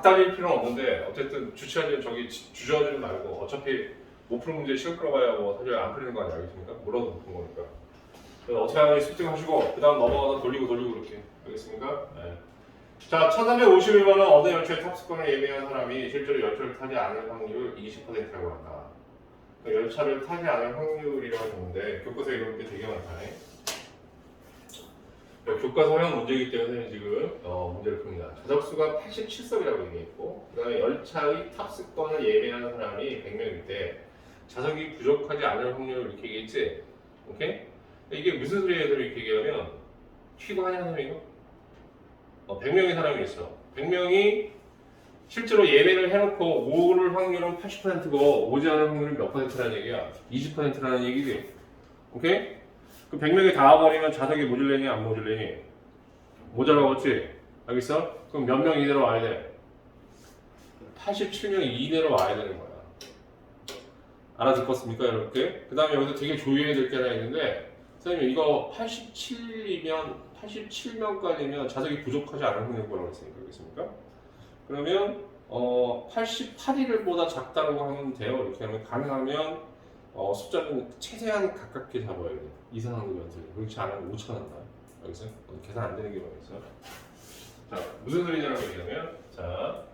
막 달릴 필요는 없는데 어쨌든 주체하지 저기 지- 주저하지 말고 어차피 못 푸는 문제 시험 끌어봐야 뭐 사실 안 풀리는 거 아니야 알겠습니까? 몰라도 못 푸는 거니까 어떻게 하는지 습득하시고 그 다음 넘어가서 돌리고 돌리고 그렇게 알겠습니까? 네. 자 1351번은 어느 열차의 탑승권을 예매한 사람이 실제로 열차를 타지 않을 확률 20%라고 한다 그 열차를 타지 않을 확률이라고 했는데 교과서에 이런 게 되게 많다네 교과서형 문제이기 때문에 지금 어, 문제를 풉니다. 좌석수가 87석이라고 얘기했고 그 다음에 열차의 탑승권을 예매하는 사람이 100명일 때 좌석이 부족하지 않을 확률을 이렇게 얘기했지? 오케이? 이게 무슨 소리예요? 이렇게 얘기하면 사람이 이거? 어, 100명의 사람이 있어. 100명이 실제로 예매를 해놓고 오를 확률은 80%고 오지 않을 확률은 몇 퍼센트라는 얘기야? 20%라는 얘기지. 오케이? 그 100명이 다 와버리면 좌석이 모질래니 안 모질래니? 모자라겠지? 알겠어? 그럼 몇 명 이내로 와야 돼? 87명 이내로 와야 되는 거야. 알아듣겠습니까, 여러분께? 그 다음에 여기서 되게 조용해야 될 게 하나 있는데, 선생님, 이거 87이면, 87명까지면 좌석이 부족하지 확률 뭐라고 했으니까, 알겠습니까? 그러면, 어, 88일보다 작다라고 하면 돼요. 이렇게 하면 가능하면, 어, 숫자는 최대한 가깝게 잡아야 돼. 이상한 연습. 그렇지 않으면 5천 한다. 알겠어요? 어, 계산 안 되는 경우가 있어. 자, 무슨 소리냐고 얘기하면, 자.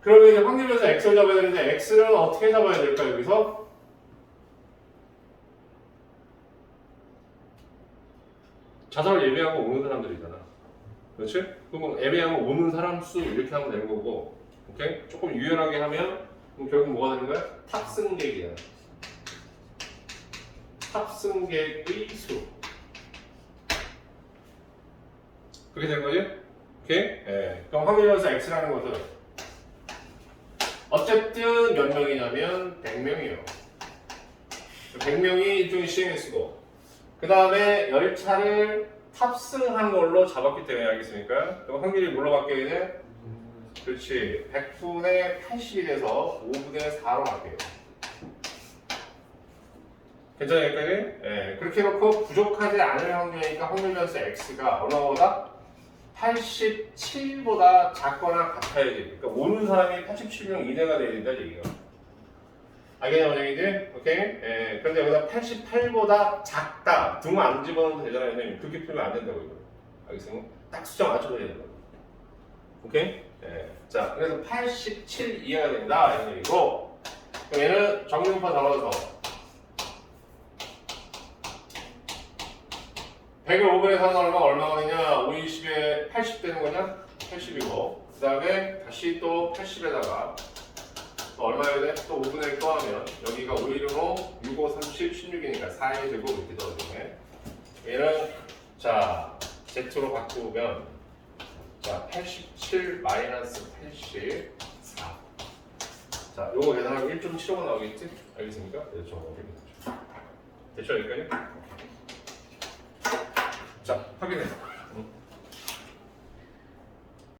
그러면 이제 확률에서 x를 잡아야 되는데, x는 어떻게 잡아야 될까, 여기서? 자석을 예매하고 오는 사람들이잖아. 그렇지? 그럼 예매하고 오는 사람 수 이렇게 하면 되는 거고, 오케이? 조금 유연하게 하면, 그럼 결국 뭐가 되는 거야? 탑승객이야. 탑승객의 수. 그렇게 된 거지? 오케이? 예. 그럼 확률에서 x라는 것은 어쨌든 몇 명이냐면 100명이에요. 100명이 일종의 시행의 수고. 그 다음에 열차를 탑승한 걸로 잡았기 때문에 알겠습니까? 그럼 확률이 뭘로 바뀌게 돼? 그렇지. 100분의 80이 돼서 5분의 4로 바뀌어요. 괜찮아요, 여기까지? 예. 그렇게 해놓고 부족하지 않을 확률이니까 확률 변수 x가 얼마보다? 87보다 작거나 같아야지. 그러니까 오는 사람이 87명 이내가 돼야 된다, 얘기가. 알겠냐, 원장님들? 오케이? 예. 그런데 여기다 88보다 작다. 등 안 집어넣어도 되잖아요, 선생님. 그렇게 풀면 안 된다고, 이거. 알겠어요? 딱 숫자 맞춰줘야 된다고. 오케이? 예. 자, 그래서 87 이해가 된다, 이런 얘기고. 그럼 얘는 정리파 잡아서 100을 5분의 4는 얼마, 되냐? 5, 20에 80 되는 거냐? 80이고. 그 다음에 다시 또 80에다가 또 얼마여야 돼? 또 5분의 1 더하면 여기가 5, 1, 5, 6, 5, 30, 16이니까 4이 되고 이렇게 넣어주네. 얘는 자, Z로 바꾸면 자, 87 마이너스 84. 자, 요거 계산하면 1.75 나오겠지? 알겠습니까? 네, 저? 됐죠, 여기까지? 자, 확인해.